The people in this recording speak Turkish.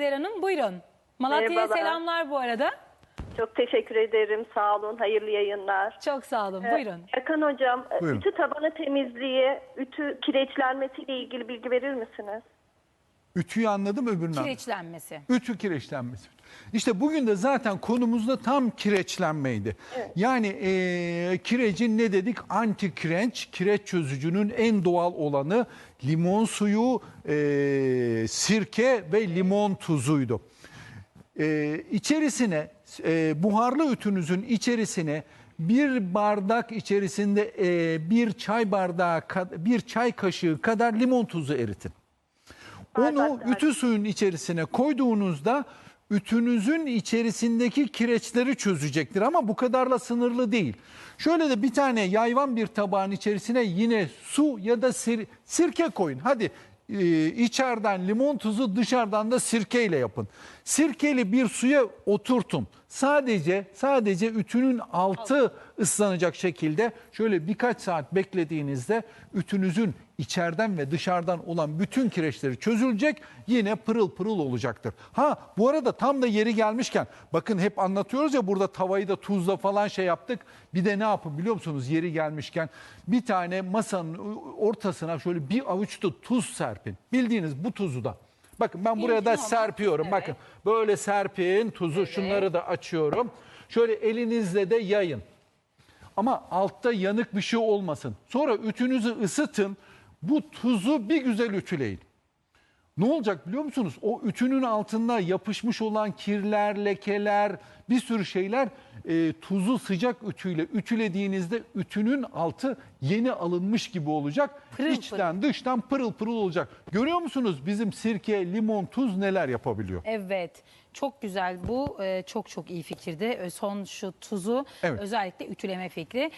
Zeynep Hanım buyurun. Malatya'ya Merhabalar. selamlar bu arada. Çok teşekkür ederim. Sağ olun. Hayırlı yayınlar. Çok sağ olun. Ee, Buyurun. Erkan Hocam, e, Buyurun. ütü tabanı temizliği, ütü kireçlenmesiyle ilgili bilgi verir misiniz? Ütüyü anladım öbürünü anlamadım. Kireçlenmesi. Ütü kireçlenmesi. İşte bugün de zaten konumuzda tam kireçlenmeydi. Yani eee kirecin ne dedik? Anti kireç, kireç çözücünün en doğal olanı limon suyu, eee, sirke ve limon tuzuydu. Eee içerisine eee, buharlı ütünüzün içerisine bir bardak içerisinde eee, bir çay bardağı bir çay kaşığı kadar limon tuzu eritin. Onu ütü suyun içerisine koyduğunuzda ütünüzün içerisindeki kireçleri çözecektir ama bu kadarla sınırlı değil. Şöyle de bir tane yayvan bir tabağın içerisine yine su ya da sir- sirke koyun. Hadi e, içeriden limon tuzu dışarıdan da sirkeyle yapın. Sirkeli bir suya oturtun. Sadece sadece ütünün altı ıslanacak şekilde şöyle birkaç saat beklediğinizde ütünüzün içeriden ve dışarıdan olan bütün kireçleri çözülecek yine pırıl pırıl olacaktır. Ha bu arada tam da yeri gelmişken bakın hep anlatıyoruz ya burada tavayı da tuzla falan şey yaptık. Bir de ne yapın biliyor musunuz yeri gelmişken bir tane masanın ortasına şöyle bir avuç da tuz serpin. Bildiğiniz bu tuzu da. Bakın ben buraya da serpiyorum. evet. Bakın böyle serpin tuzu şunları da açıyorum. Şöyle elinizle de yayın. Ama altta yanık bir şey olmasın. Sonra ütünüzü ısıtın. Bu tuzu bir güzel ütüleyin. Ne olacak biliyor musunuz? O ütünün altında yapışmış olan kirler, lekeler, bir sürü şeyler e, tuzu sıcak ütüyle ütülediğinizde ütünün altı yeni alınmış gibi olacak. Pırıl İçten dıştan pırıl pırıl olacak. Görüyor musunuz bizim sirke, limon, tuz neler yapabiliyor? Evet. Çok güzel. Bu e, çok çok iyi fikirdi. E, Son şu tuzu Evet. özellikle ütüleme fikri.